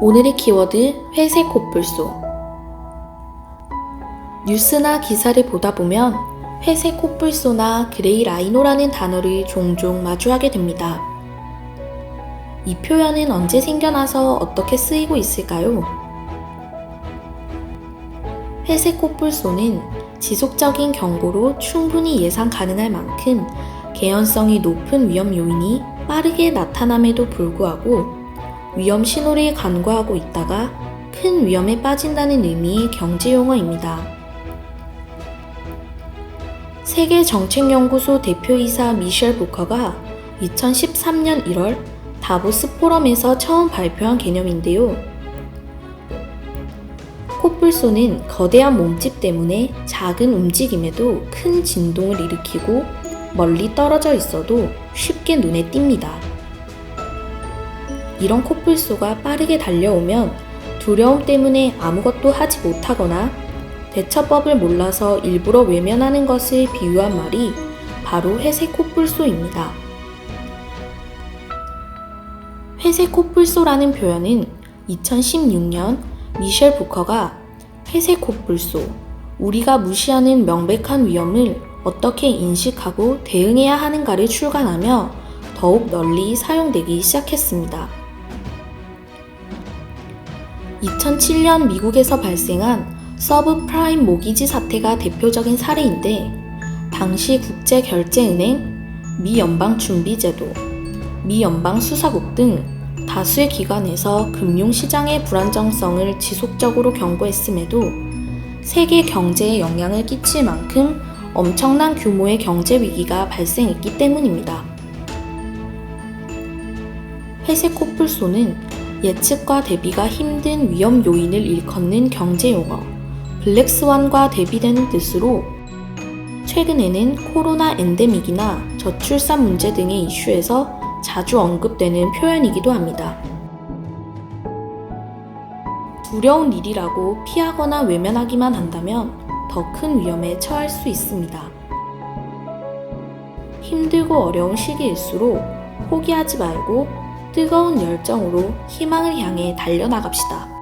오늘의 키워드 회색 코뿔소 뉴스나 기사를 보다 보면 회색 코뿔소나 그레이 라이노라는 단어를 종종 마주하게 됩니다. 이 표현은 언제 생겨나서 어떻게 쓰이고 있을까요? 회색 코뿔소는 지속적인 경고로 충분히 예상 가능할 만큼 개연성이 높은 위험 요인이 빠르게 나타남에도 불구하고 위험 신호를 간과하고 있다가 큰 위험에 빠진다는 의미의 경제 용어입니다. 세계정책연구소 대표이사 미셸 부커가 2013년 1월 다보스 포럼에서 처음 발표한 개념인데요. 코뿔소는 거대한 몸집 때문에 작은 움직임에도 큰 진동을 일으키고 멀리 떨어져 있어도 쉽게 눈에 띕니다. 이런 코뿔소가 빠르게 달려오면 두려움 때문에 아무것도 하지 못하거나 대처법을 몰라서 일부러 외면하는 것을 비유한 말이 바로 회색 코뿔소입니다. 회색 코뿔소라는 표현은 2016년 미셸 부커가 회색 코뿔소, 우리가 무시하는 명백한 위험을 어떻게 인식하고 대응해야 하는가를 출간하며 더욱 널리 사용되기 시작했습니다. 2007년 미국에서 발생한 서브프라임 모기지 사태가 대표적인 사례인데, 당시 국제결제은행, 미 연방준비제도, 미 연방수사국 등 다수의 기관에서 금융시장의 불안정성을 지속적으로 경고했음에도 세계 경제에 영향을 끼칠 만큼 엄청난 규모의 경제 위기가 발생했기 때문입니다. 회색 코뿔소는 예측과 대비가 힘든 위험 요인을 일컫는 경제 용어, 블랙스완과 대비되는 뜻으로 최근에는 코로나 엔데믹이나 저출산 문제 등의 이슈에서 자주 언급되는 표현이기도 합니다. 두려운 일이라고 피하거나 외면하기만 한다면 더 큰 위험에 처할 수 있습니다. 힘들고 어려운 시기일수록 포기하지 말고 뜨거운 열정으로 희망을 향해 달려나갑시다.